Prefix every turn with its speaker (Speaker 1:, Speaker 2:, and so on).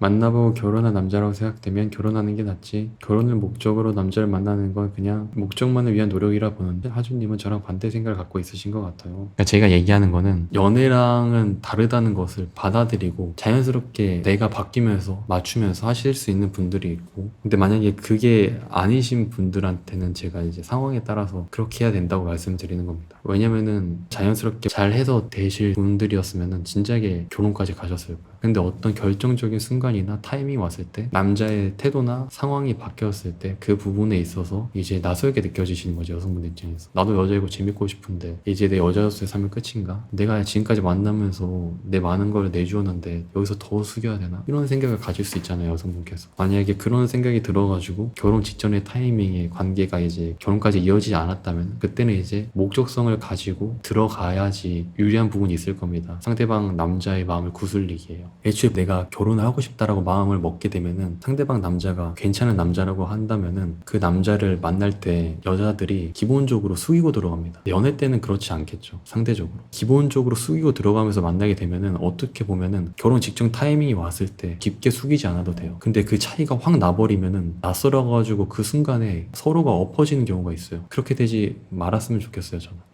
Speaker 1: 만나보고 결혼한 남자라고 생각되면 결혼하는 게 낫지. 결혼을 목적으로 남자를 만나는 건 그냥 목적만을 위한 노력이라 보는데 하준님은 저랑 반대 생각을 갖고 있으신 것 같아요. 그러니까 제가 얘기하는 거는 연애랑은 다르다는 것을 받아들이고 자연스럽게 내가 바뀌면서 맞추면서 하실 수 있는 분들이 있고 근데 만약에 그게 아니신 분들한테는 제가 이제 상황에 따라서 그렇게 해야 된다고 말씀드리는 겁니다. 왜냐면은 자연스럽게 잘 해서 되실 분들이었으면은 진작에 결혼까지 가셨을 거예요. 근데 어떤 결정적인 순간 이나 타이밍이 왔을 때 남자의 태도나 상황이 바뀌었을 때 그 부분에 있어서 이제 낯설게 느껴지시는 거죠 여성분들 입장에서. 나도 여자이고 재밌고 싶은데 이제 내 여자로서의 삶은 끝인가? 내가 지금까지 만나면서 내 많은 걸 내주었는데 여기서 더 숙여야 되나? 이런 생각을 가질 수 있잖아요 여성분께서. 만약에 그런 생각이 들어가지고 결혼 직전의 타이밍에 관계가 이제 결혼까지 이어지지 않았다면 그때는 이제 목적성을 가지고 들어가야지 유리한 부분이 있을 겁니다. 상대방 남자의 마음을 구슬리기에요. 애초에 내가 결혼을 하고 싶다라고 마음을 먹게 되면은 상대방 남자가 괜찮은 남자라고 한다면은 그 남자를 만날 때 여자들이 기본적으로 숙이고 들어갑니다. 연애 때는 그렇지 않겠죠. 상대적으로. 기본적으로 숙이고 들어가면서 만나게 되면은 어떻게 보면은 결혼 직전 타이밍이 왔을 때 깊게 숙이지 않아도 돼요. 근데 그 차이가 확 나버리면은 낯설어가지고 그 순간에 서로가 엎어지는 경우가 있어요. 그렇게 되지 말았으면 좋겠어요, 저는.